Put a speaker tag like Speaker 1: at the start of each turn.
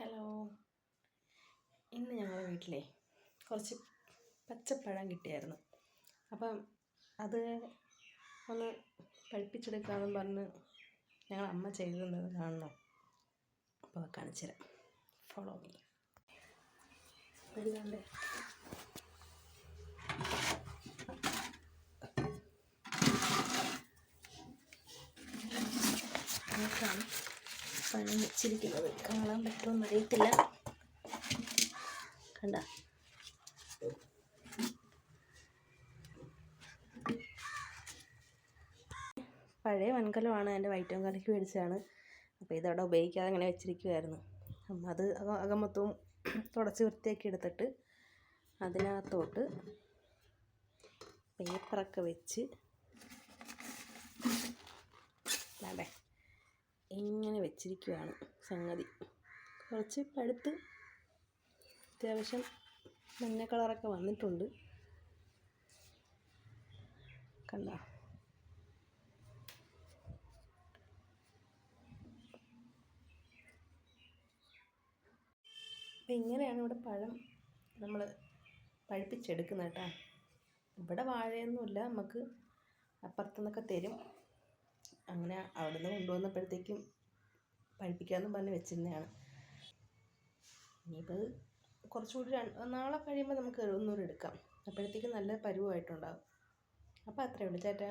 Speaker 1: Hello. ഇന്ന് ഞങ്ങളുടെ വീട്ടിലെ കുറച്ച് പച്ചപ്പഴം കിട്ടിയായിരുന്നു. അപ്പം അത് ഒന്ന് പഴിപ്പിച്ചെടുക്കാമെന്ന് പറഞ്ഞ് ഞങ്ങൾ അമ്മ ചെയ്തു തന്നത് കാണണം അപ്പോൾ കാണിച്ചു ഫോളോ മീ വരുന്നുണ്ട് പഴം വെച്ചിരിക്കുന്നത് കാണാൻ പറ്റുമെന്ന് അറിയത്തില്ല കണ്ട. പഴയ വൻകലമാണ് എന്റെ വൈറ്റം കലയ്ക്ക് മേടിച്ചതാണ്. അപ്പോൾ ഇതവിടെ ഉപയോഗിക്കാതെ അങ്ങനെ വെച്ചിരിക്കുമായിരുന്നു അപ്പം അത് അകം അകം മൊത്തവും തുടച്ച് വൃത്തിയാക്കി എടുത്തിട്ട് അതിനകത്തോട്ട് പേപ്പറൊക്കെ വെച്ച് ഇങ്ങനെ വെച്ചിരിക്കുകയാണ് സംഗതി. കുറച്ച് പഴുത്ത് അത്യാവശ്യം മഞ്ഞ കളറൊക്കെ വന്നിട്ടുണ്ട്. കണ്ട? അപ്പം ഇങ്ങനെയാണ് ഇവിടെ പഴം നമ്മൾ പഴുപ്പിച്ചെടുക്കുന്നത് കേട്ടോ. ഇവിടെ വാഴയൊന്നുമില്ല നമുക്ക് അപ്പുറത്തുനിന്നൊക്കെ തരും. അങ്ങനെ അവിടുന്ന് കൊണ്ടുവന്നപ്പോഴത്തേക്കും പഴുപ്പിക്കാമെന്ന് പറഞ്ഞ് വെച്ചിരുന്നതാണ്. ഇനിയിപ്പോൾ കുറച്ചുകൂടി നാളെ കഴിയുമ്പോൾ നമുക്ക് ഒന്നുകൂടി എടുക്കാം. അപ്പോഴത്തേക്കും നല്ല പരുവമായിട്ടുണ്ടാകും അപ്പോൾ അത്രയേ ഉള്ളൂ ചേട്ടാ.